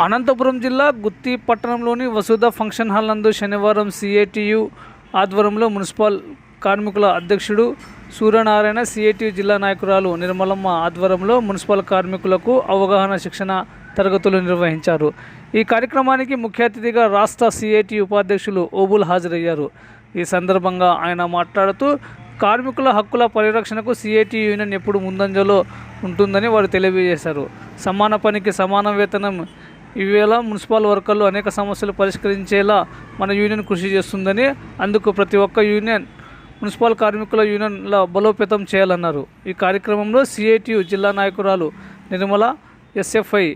అనంతపురం జిల్లా గుత్తి పట్టణంలోని వసుధ function hall నందు శనివారం సిఐటియు ఆధ్వర్యంలో మున్సిపల్ కార్మికుల అధ్యక్షుడు సూర్యనారాయణ సిఐటియు జిల్లా నాయకురాలు నిర్మలమ్మ ఆధ్వర్యంలో మున్సిపల్ కార్మికులకు అవగాహన శిక్షణ తరగతులు నిర్వహించారు. ఈ కార్యక్రమానికి ముఖ్య అతిథిగా రాష్ట్ర సిఐటి ఉపాధ్యక్షులు ఓబుల్ హాజరయ్యారు. ఈ సందర్భంగా ఆయన మాట్లాడుతూ కార్మికుల హక్కుల పరిరక్షణకు సిఐటి యూనియన్ ఎప్పుడు ముందంజలో ఉంటుందని వారు తెలియజేశారు. సమాన పనికి సమాన వేతనం ఇవేళ మున్సిపల్ వర్కర్లు అనేక సమస్యలు పరిష్కరించేలా మన యూనియన్ కృషి చేస్తుందని అందుకు ప్రతి ఒక్క యూనియన్ మున్సిపల్ కార్మికుల యూనియన్ల బలోపేతం చేయాలన్నారు. ఈ కార్యక్రమంలో సిఐటియు జిల్లా నాయకురాలు Nirmala SFI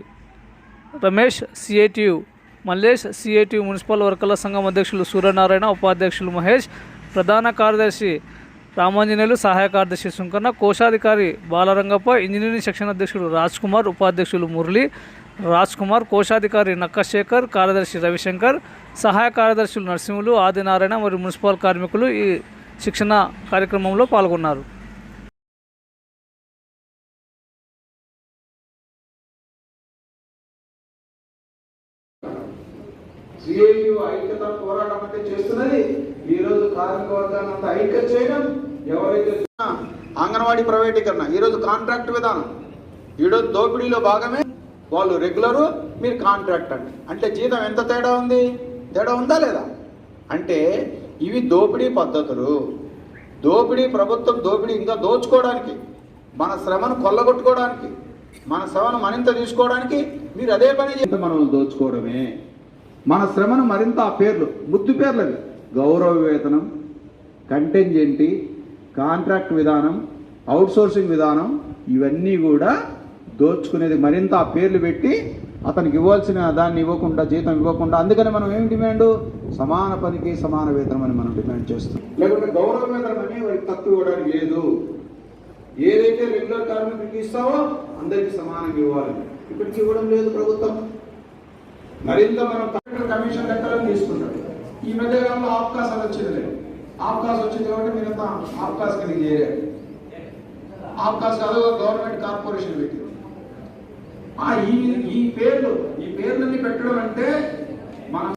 Ramesh CITU Mallesh CITU municipal వర్కర్ల సంఘం అధ్యక్షులు సూర్యనారాయణ ఉపాధ్యక్షులు మహేష్ ప్రధాన కార్యదర్శి రామాంజనేయులు సహాయ కార్యదర్శి సుంకన్న కోశాధికారి బాలరంగప్ప ఇంజనీరింగ్ సెక్షన్ అధ్యక్షుడు రాజ్కుమార్ ఉపాధ్యక్షులు మురళి రాజ్ కుమార్ కోశాధికారి నక్కశేఖర్ కార్యదర్శి రవిశంకర్ సహాయ కార్యదర్శులు నరసింహులు ఆదినారాయణ మరియు మున్సిపల్ కార్మికులు ఈ శిక్షణ కార్యక్రమంలో పాల్గొన్నారు. ఐక్యత పోరాటం చేస్తున్నది. ఈ రోజు కార్మిక వర్గాన్ని అంతా చేయడం ఎవరైతే అంగన్వాడీ ప్రైవేటీకరణ ఈ రోజు కాంట్రాక్ట్ విధానం ఈరోజు దోపిడీలో భాగమే వాళ్ళు రెగ్యులరు మీరు కాంట్రాక్ట్ అండి. అంటే జీతం ఎంత తేడా ఉంది? తేడా ఉందా లేదా? అంటే ఇవి దోపిడీ పద్ధతులు. దోపిడీ ప్రభుత్వం దోపిడీ ఇంకా దోచుకోవడానికి మన శ్రమను కొల్లగొట్టుకోవడానికి మన శ్రమను మరింత తీసుకోవడానికి మీరు అదే పని చేస్తే మనం దోచుకోవడమే. మన శ్రమను మరింత ఆ పేర్లు ముద్దు పేర్లు అవి. గౌరవ వేతనం కంటెంజెంటి కాంట్రాక్ట్ విధానం అవుట్సోర్సింగ్ విధానం ఇవన్నీ కూడా దోచుకునేది మరింత ఆ పేర్లు పెట్టి అతనికి ఇవ్వాల్సిన దాన్ని ఇవ్వకుండా జీతం ఇవ్వకుండా. అందుకని మనం ఏం డిమాండ్? సమాన పనికి సమాన వేతనం అని మనం డిమాండ్ చేస్తాం లేకుంటే గౌరవ వేతనం అని వాడికి తక్కువ ఇవ్వడానికి లేదు. ఏదైతే రెగ్యులర్ కార్మికుడికి ఇస్తావో అందరికీ సమానంగా ఇవ్వాలి. ఇప్పటికి ఇవ్వడం లేదు ప్రభుత్వం. మరింత మనం కమిషన్ లెక్కలను తీసుకుంటాడు ఈ మధ్య కాలంలో ఆఫ్కాస్ వచ్చింది లేదు. అవకాశం వచ్చింది కాబట్టి మీరంతా అవకాశం కలిగి చేయాలి. అవకాశం కాదు గవర్నమెంట్ కార్పొరేషన్ పెట్టింది. ఈ ఈ పేర్లు ఈ పేర్లన్నీ పెట్టడం అంటే మన